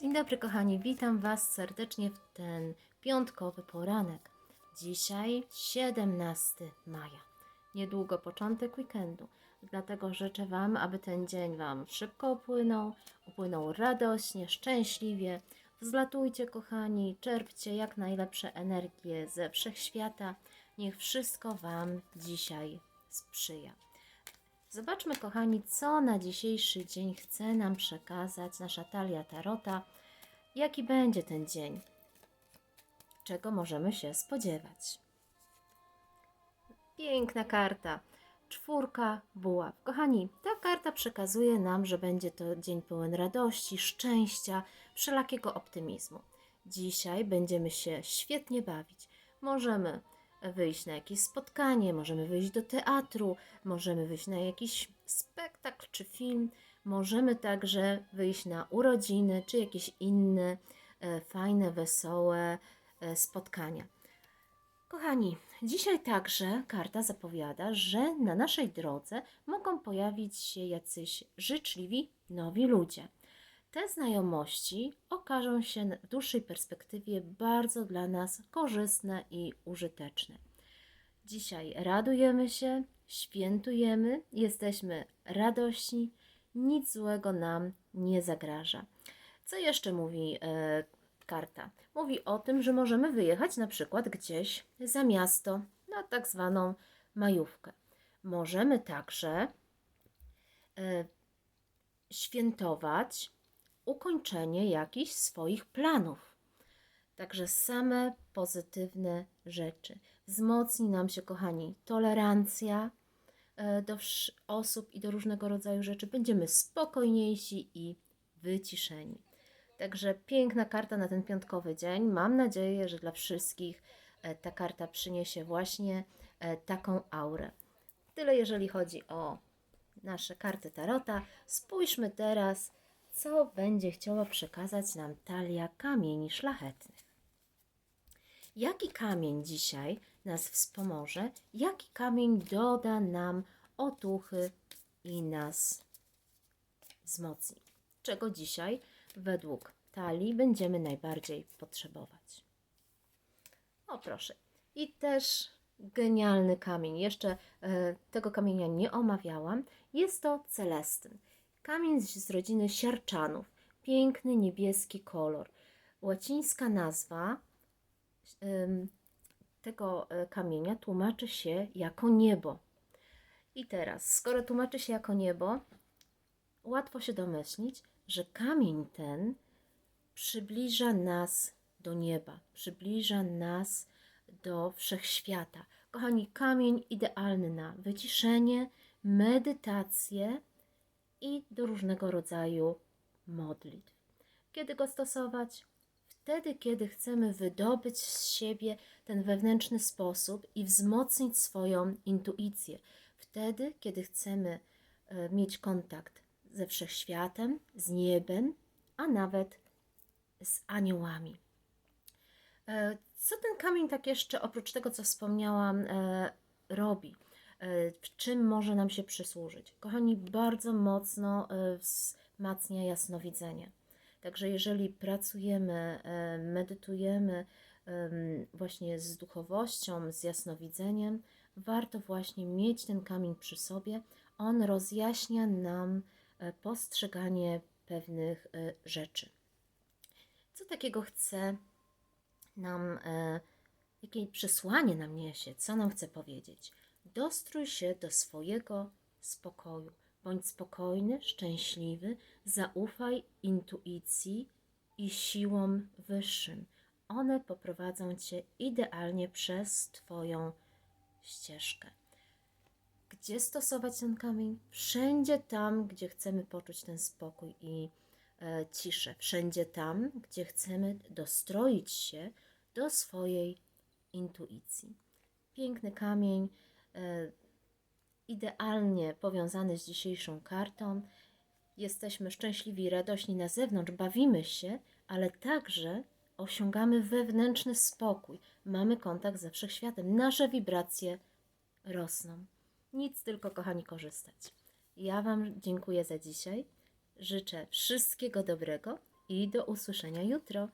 Dzień dobry, kochani. Witam Was serdecznie w ten piątkowy poranek. Dzisiaj 17 maja. Niedługo początek weekendu. Dlatego życzę Wam, aby ten dzień Wam szybko upłynął, upłynął radośnie, szczęśliwie. Wzlatujcie, kochani, czerpcie jak najlepsze energie ze wszechświata. Niech wszystko Wam dzisiaj sprzyja. Zobaczmy, kochani, co na dzisiejszy dzień chce nam przekazać nasza talia Tarota. Jaki będzie ten dzień? Czego możemy się spodziewać? Piękna karta. Czwórka buław. Kochani, ta karta przekazuje nam, że będzie to dzień pełen radości, szczęścia, wszelakiego optymizmu. Dzisiaj będziemy się świetnie bawić. Możemy wyjść na jakieś spotkanie, możemy wyjść do teatru, możemy wyjść na jakiś spektakl czy film, możemy także wyjść na urodziny czy jakieś inne e, fajne, wesołe e, spotkania. Kochani, dzisiaj także karta zapowiada, że na naszej drodze mogą pojawić się jacyś życzliwi, nowi ludzie. Te znajomości okażą się w dłuższej perspektywie bardzo dla nas korzystne i użyteczne. Dzisiaj radujemy się, świętujemy, jesteśmy radośni, nic złego nam nie zagraża. Co jeszcze mówi e, karta? Mówi o tym, że możemy wyjechać na przykład gdzieś za miasto na tak zwaną majówkę. Możemy także e, świętować ukończenie jakichś swoich planów. Także same pozytywne rzeczy. Wzmocni nam się, kochani, tolerancja e, do osób i do różnego rodzaju rzeczy. Będziemy spokojniejsi i wyciszeni. Także piękna karta na ten piątkowy dzień. Mam nadzieję, że dla wszystkich e, ta karta przyniesie właśnie e, taką aurę. Tyle jeżeli chodzi o nasze karty Tarota. Spójrzmy teraz, co będzie chciała przekazać nam talia kamieni szlachetnych. Jaki kamień dzisiaj nas wspomoże? Jaki kamień doda nam otuchy i nas wzmocni? Czego dzisiaj według talii będziemy najbardziej potrzebować? O proszę. I też genialny kamień. Jeszcze e, tego kamienia nie omawiałam. Jest to celestyn. Kamień z, rodziny siarczanów. Piękny niebieski kolor. Łacińska nazwa tego e, kamienia tłumaczy się jako niebo. I teraz, skoro tłumaczy się jako niebo, łatwo się domyślić, że kamień ten przybliża nas do nieba, przybliża nas do wszechświata. Kochani, kamień idealny na wyciszenie, medytację i do różnego rodzaju modlitw. Kiedy go stosować? Wtedy, kiedy chcemy wydobyć z siebie ten wewnętrzny sposób i wzmocnić swoją intuicję. Wtedy, kiedy chcemy e, mieć kontakt ze wszechświatem, z niebem, a nawet z aniołami. E, Co ten kamień tak jeszcze, oprócz tego, co wspomniałam, e, robi? E, W czym może nam się przysłużyć? Kochani, bardzo mocno e, wzmacnia jasnowidzenie. Także jeżeli pracujemy, e, medytujemy em, właśnie z duchowością, z jasnowidzeniem, warto właśnie mieć ten kamień przy sobie. On rozjaśnia nam postrzeganie pewnych rzeczy. Co takiego chce nam, jakie przesłanie nam niesie, co nam chce powiedzieć? Dostrój się do swojego spokoju. Bądź spokojny, szczęśliwy, zaufaj intuicji i siłom wyższym. One poprowadzą cię idealnie przez Twoją ścieżkę. Gdzie stosować ten kamień? Wszędzie tam, gdzie chcemy poczuć ten spokój i e, ciszę. Wszędzie tam, gdzie chcemy dostroić się do swojej intuicji. Piękny kamień, idealnie powiązany z dzisiejszą kartą. Jesteśmy szczęśliwi radośni na zewnątrz, bawimy się, ale także osiągamy wewnętrzny spokój. Mamy kontakt ze wszechświatem. Nasze wibracje rosną. Nic tylko, kochani, korzystać. Ja Wam dziękuję za dzisiaj. Życzę wszystkiego dobrego i do usłyszenia jutro.